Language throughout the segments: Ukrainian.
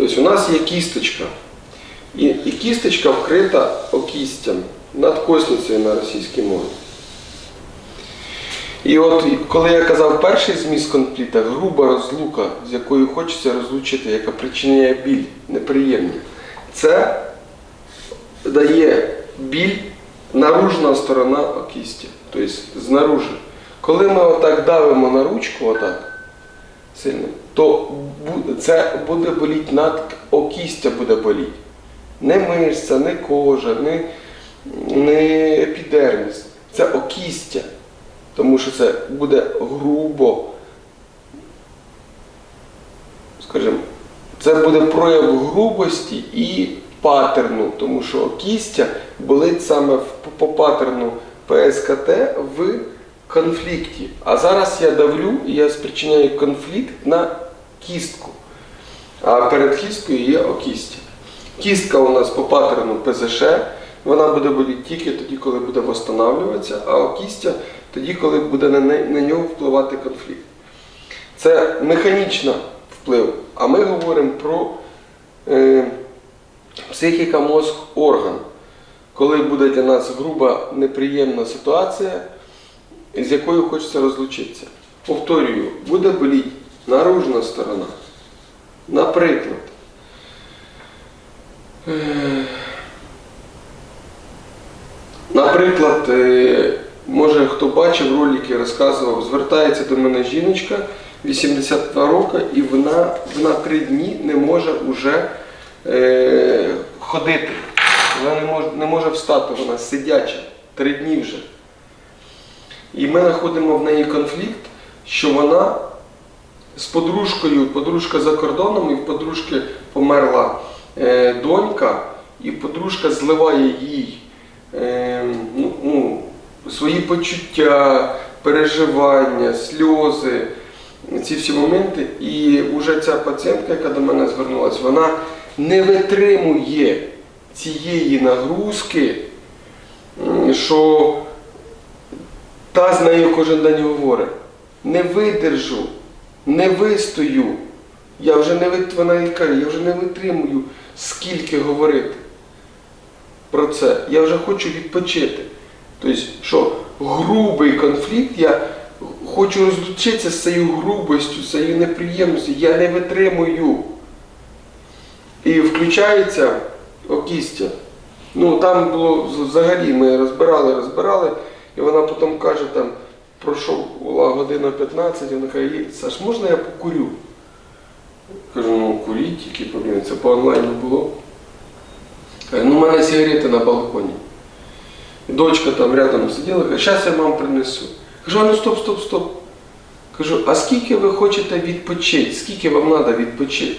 Тобто у нас є кісточка. І, і кісточка вкрита окістям над косницею на російській мові. І от коли я казав перший зміст конфлікту, груба розлука, з якою хочеться розлучити, яка причиняє біль, неприємні, це дає біль наружна сторона окісті, тобто знаружи. Коли ми отак давимо на ручку, отак сильно, то це буде боліти над окістя буде боліти. Не мишця, не кожа, не, не епідерміс. Це окістя. Тому що це буде грубо. Скажімо, це буде прояв грубості і патерну, тому що кістя болить саме по патерну ПСКТ в конфлікті. А зараз я давлю і я спричиняю конфлікт на кістку. А перед кісткою є окістя. Кістка у нас по паттерну ПЗШ, вона буде боліти тільки тоді, коли буде восстанавлюватися, а окістя тоді, коли буде на, на нього впливати конфлікт. Це механічний вплив. А ми говоримо про е, психіка, мозг, орган. Коли буде для нас груба, неприємна ситуація, з якою хочеться розлучитися. Повторюю, буде боліти наружна сторона. Наприклад, е, наприклад, е, може хто бачив ролики, розказував, звертається до мене жіночка 82 роки, і вона, вона три дні не може вже е, ходити. Вона не може, не може встати, вона сидяча три дні вже. І ми знаходимо в неї конфлікт, що вона з подружкою, подружка за кордоном, і в подружки померла е, донька, і подружка зливає їй е, ну, ну, свої почуття, переживання, сльози, ці всі моменти. І вже ця пацієнтка, яка до мене звернулася, вона не витримує цієї нагрузки, що та з нею кожен день говорить. Не видержу, не вистою. Я вже не вона їй каже, я вже не витримую, скільки говорити про це. Я вже хочу відпочити. Тобто, що грубий конфлікт, я хочу розлучитися з цією грубостю, з цією неприємністю, я не витримую. І включається окістя. Ну там було взагалі, ми розбирали, розбирали, і вона потім каже, там, була година 15, і вона каже, «Є, Саш, можна я покурю? Кажу, ну куріть, які проблеми, це по онлайну було. Каже, ну у мене сигарети на балконі. Дочка там рядом сиділа, каже, зараз я вам принесу. Кажу, а ну стоп, стоп, стоп. Кажу, а скільки ви хочете відпочити? Скільки вам треба відпочити?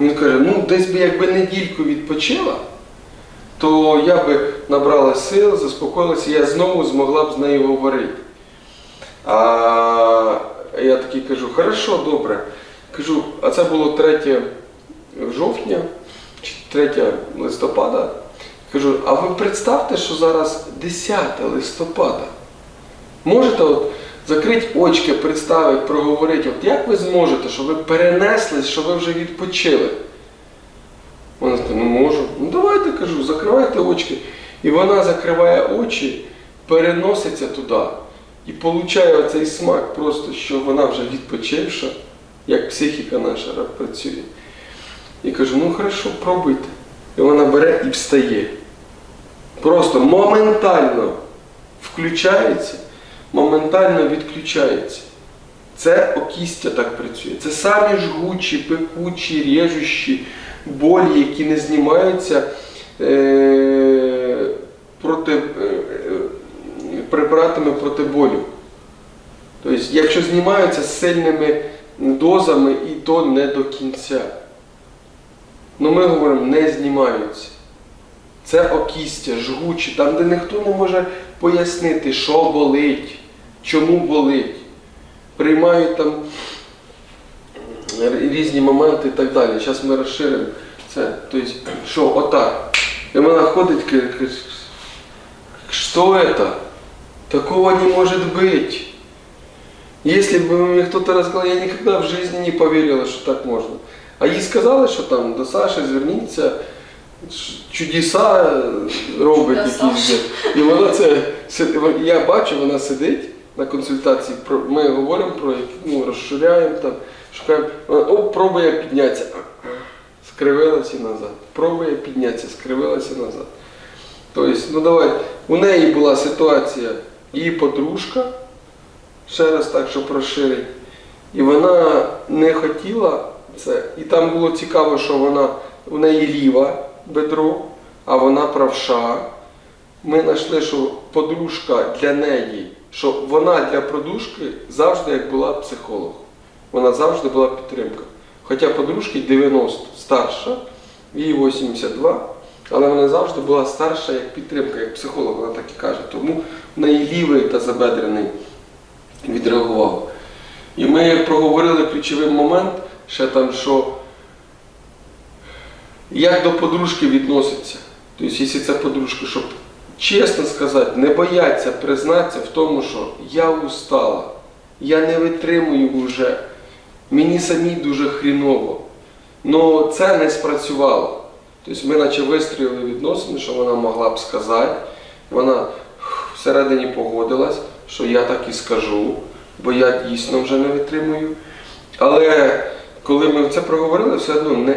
Він каже, ну десь би якби недільку відпочила, то я би набрала сил, заспокоїлася, я знову змогла б з нею говорити. А я такий кажу, хорошо, добре. Кажу, а це було 3 жовтня чи 3 листопада. Кажу, а ви представте, що зараз 10 листопада. Можете от закрити очки, представити, проговорити, от як ви зможете, щоб ви перенеслись, що ви вже відпочили? Вона сказала, ну можу. Ну давайте кажу, закривайте очки. І вона закриває очі, переноситься туди і получає оцей смак, просто що вона вже відпочивша, як психіка наша працює. І кажу, ну хорошо, пробуйте. І вона бере і встає. Просто моментально включається, моментально відключається. Це окістя так працює. Це самі жгучі, пекучі, режущі болі, які не знімаються е- проти, е- е- препаратами проти болю. Тобто, якщо знімаються сильними дозами, і то не до кінця. Ну ми говоримо, не знімаються. Це окістя, жгучі, там, де ніхто не може пояснити, що болить, чому болить. Приймають там різні моменти і так далі. Зараз ми розширимо це. Тобто, що, отак. І вона ходить, каже, каже, що это? Такого не может быть. Если бы мне кто-то рассказал, я никогда в жизни не поверила, что так можно. А їй сказали, що там до Саші зверніться, ч- чудеса е, робить Для якісь. Саші. І вона це си- я бачу, вона сидить на консультації. Про ми говоримо про які- ну, розширяємо там, шукаємо. Вона оп, пробує піднятися. Скривилася назад. Пробує піднятися, скривилася назад. Тобто, ну давай, у неї була ситуація, її подружка, ще раз так, щоб розширити. І вона не хотіла це. І там було цікаво, що вона у неї ліва бедро, а вона правша. Ми знайшли, що подружка для неї, що вона для подружки завжди як була психолог. Вона завжди була підтримка. Хоча подружки 90 старша, їй 82, але вона завжди була старша як підтримка, як психолог, вона так і каже. Тому в неї лівий та забедрений відреагував. І ми проговорили ключовий момент, ще там, що як до подружки відноситься. Тобто, якщо це подружка, щоб чесно сказати, не бояться признатися в тому, що я устала, я не витримую вже, мені самі дуже хріново. Ну це не спрацювало. Тобто ми наче вистроїли відносини, що вона могла б сказати. Вона всередині погодилась, що я так і скажу, бо я дійсно вже не витримую. Але коли ми це проговорили, все одно не,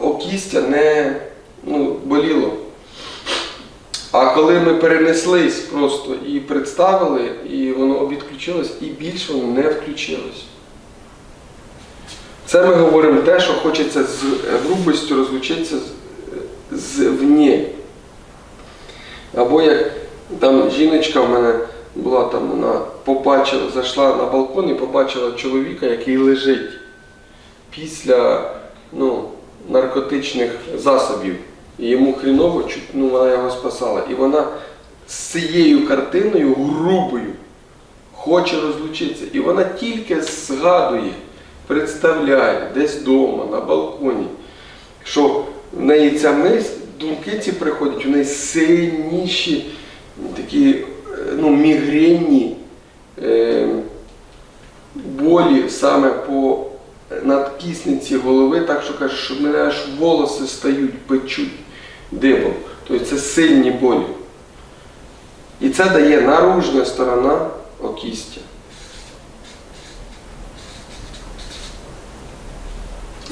окістя не ну, боліло. А коли ми перенеслись просто і представили, і воно відключилось, і більше воно не включилось. Це ми говоримо те, що хочеться з грубостю розлучитися з, з. Або як там жіночка в мене була там, вона побачила, зайшла на балкон і побачила чоловіка, який лежить після ну, наркотичних засобів. І йому хріново, ну, вона його спасала. І вона з цією картиною грубою хоче розлучитися. І вона тільки згадує, представляє десь вдома, на балконі, що в неї ця мисль, думки ці приходять, у неї сильніші такі е, ну, мігренні е, болі саме по надкісниці голови, так що каже, що в мене аж волоси стають, печуть дибом. Тобто це сильні болі. І це дає наружна сторона окістя.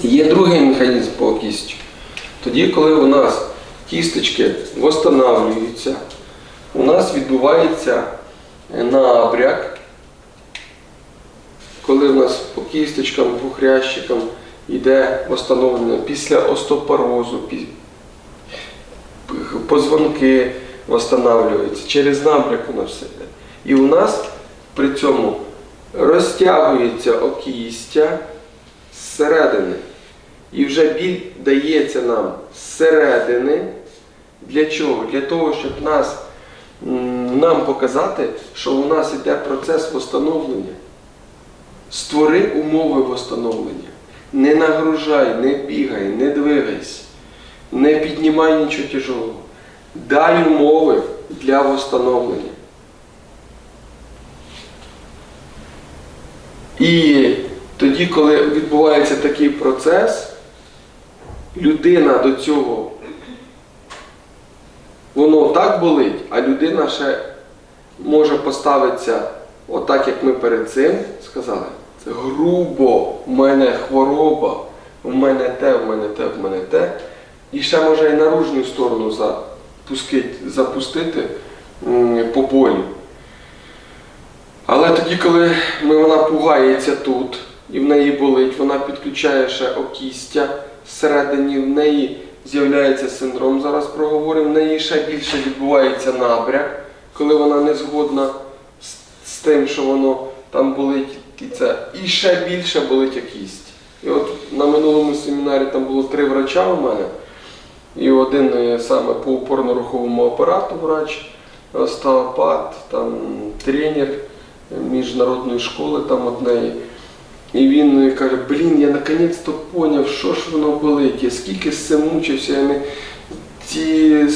Є другий механізм по окістю. Тоді, коли у нас кісточки восстанавлюються, у нас відбувається набряк, коли у нас по кісточкам, по хрящикам йде восстановлення після остеопорозу, позвонки восстанавливаються, через набряк у нас все йде. І у нас при цьому розтягується окістя зсередини. І вже біль дається нам зсередини. Для чого? Для того, щоб нас, нам показати, що у нас йде процес восстановлення. Створи умови восстановлення. Не нагружай, не бігай, не двигайся, не піднімай нічого тяжелого. Дай умови для восстановлення. І тоді, коли відбувається такий процес, людина до цього, воно так болить, а людина ще може поставитися отак, як ми перед цим сказали. Це грубо, в мене хвороба, в мене те, в мене те, в мене те. І ще може і наружну сторону запустити, запустити по болі. Але тоді, коли вона пугається тут, і в неї болить, вона підключає ще окістя всередині, в неї з'являється синдром, зараз проговоримо, в неї ще більше відбувається набряк, коли вона не згодна з, з тим, що воно там болить, і це. І ще більше болить окість. І от на минулому семінарі там було три врача у мене, і один е, саме по опорно-руховому апарату врач, остеопат, там тренер міжнародної школи там однеї. І він е, каже, блін, я наконець-то поняв, що ж воно я скільки з цим мучився, я не ці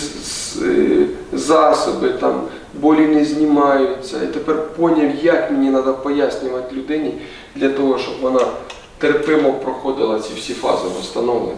е, засоби там болі не знімаються. І тепер поняв, як мені треба пояснювати людині для того, щоб вона терпимо проходила ці всі фази встановлення.